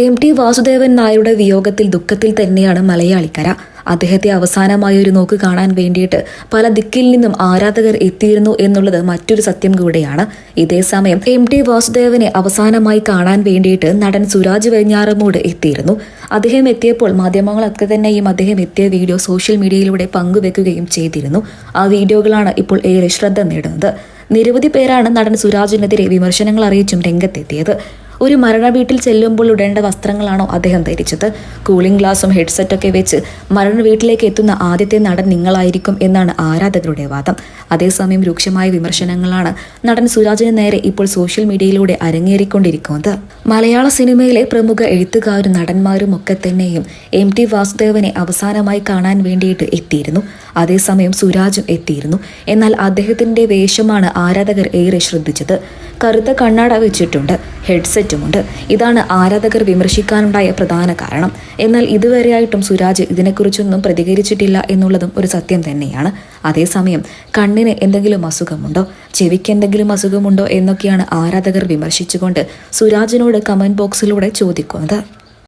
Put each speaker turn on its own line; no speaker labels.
M T Vasudevan നായരുടെ വിയോഗത്തിൽ ദുഃഖത്തിൽ തന്നെയാണ് മലയാളിക്കര. അദ്ദേഹത്തെ അവസാനമായി ഒരു നോക്ക് കാണാൻ വേണ്ടിയിട്ട് പല ദിക്കിൽ നിന്നും ആരാധകർ എത്തിയിരുന്നു എന്നുള്ളത് മറ്റൊരു സത്യം കൂടെയാണ്. ഇതേസമയം എം ടി വാസുദേവനെ അവസാനമായി കാണാൻ വേണ്ടിയിട്ട് നടൻ സുരാജ് വെഞ്ഞാറമൂട് എത്തിയിരുന്നു. അദ്ദേഹം എത്തിയപ്പോൾ മാധ്യമങ്ങളൊക്കെ തന്നെയും അദ്ദേഹം എത്തിയ വീഡിയോ സോഷ്യൽ മീഡിയയിലൂടെ പങ്കുവെക്കുകയും ചെയ്തിരുന്നു. ആ വീഡിയോകളാണ് ഇപ്പോൾ ഏറെ ശ്രദ്ധ നേടുന്നത്. നിരവധി പേരാണ് നടൻ സുരാജിനെതിരെ വിമർശനങ്ങൾ അറിയിച്ചും രംഗത്തെത്തിയത്. ഒരു മരണ വീട്ടിൽ ചെല്ലുമ്പോൾ ഇടേണ്ട വസ്ത്രങ്ങളാണോ അദ്ദേഹം ധരിച്ചത്? കൂളിംഗ് ഗ്ലാസും ഹെഡ്സെറ്റൊക്കെ വെച്ച് മരണ വീട്ടിലേക്ക് എത്തുന്ന ആദ്യത്തെ നടൻ നിങ്ങളായിരിക്കും എന്നാണ് ആരാധകരുടെ വാദം. അതേസമയം രൂക്ഷമായ വിമർശനങ്ങളാണ് നടൻ സുരാജിന് നേരെ ഇപ്പോൾ സോഷ്യൽ മീഡിയയിലൂടെ അരങ്ങേറിക്കൊണ്ടിരിക്കുന്നത്. മലയാള സിനിമയിലെ പ്രമുഖ എഴുത്തുകാരും നടന്മാരും ഒക്കെ തന്നെയും എം ടി വാസുദേവനെ അവസാനമായി കാണാൻ വേണ്ടിയിട്ട് എത്തിയിരുന്നു. അതേസമയം സുരാജും എത്തിയിരുന്നു. എന്നാൽ അദ്ദേഹത്തിന്റെ വേഷമാണ് ആരാധകർ ഏറെ ശ്രദ്ധിച്ചത്. കറുത്ത കണ്ണാട വെച്ചിട്ടുണ്ട് ഹെഡ്സെറ്റുമുണ്ട്. ഇതാണ് ആരാധകർ വിമർശിക്കാനുണ്ടായ പ്രധാന കാരണം. എന്നാൽ ഇതുവരെയായിട്ടും സുരാജ് ഇതിനെക്കുറിച്ചൊന്നും പ്രതികരിച്ചിട്ടില്ല എന്നുള്ളതും ഒരു സത്യം തന്നെയാണ്. അതേസമയം കണ്ണിന് എന്തെങ്കിലും അസുഖമുണ്ടോ? ചെവിക്ക് എന്തെങ്കിലും അസുഖമുണ്ടോ എന്നൊക്കെയാണ് ആരാധകർ വിമർശിച്ചുകൊണ്ട് സുരാജിനോട് കമന്റ് ബോക്സിലൂടെ ചോദിക്കുന്നത്.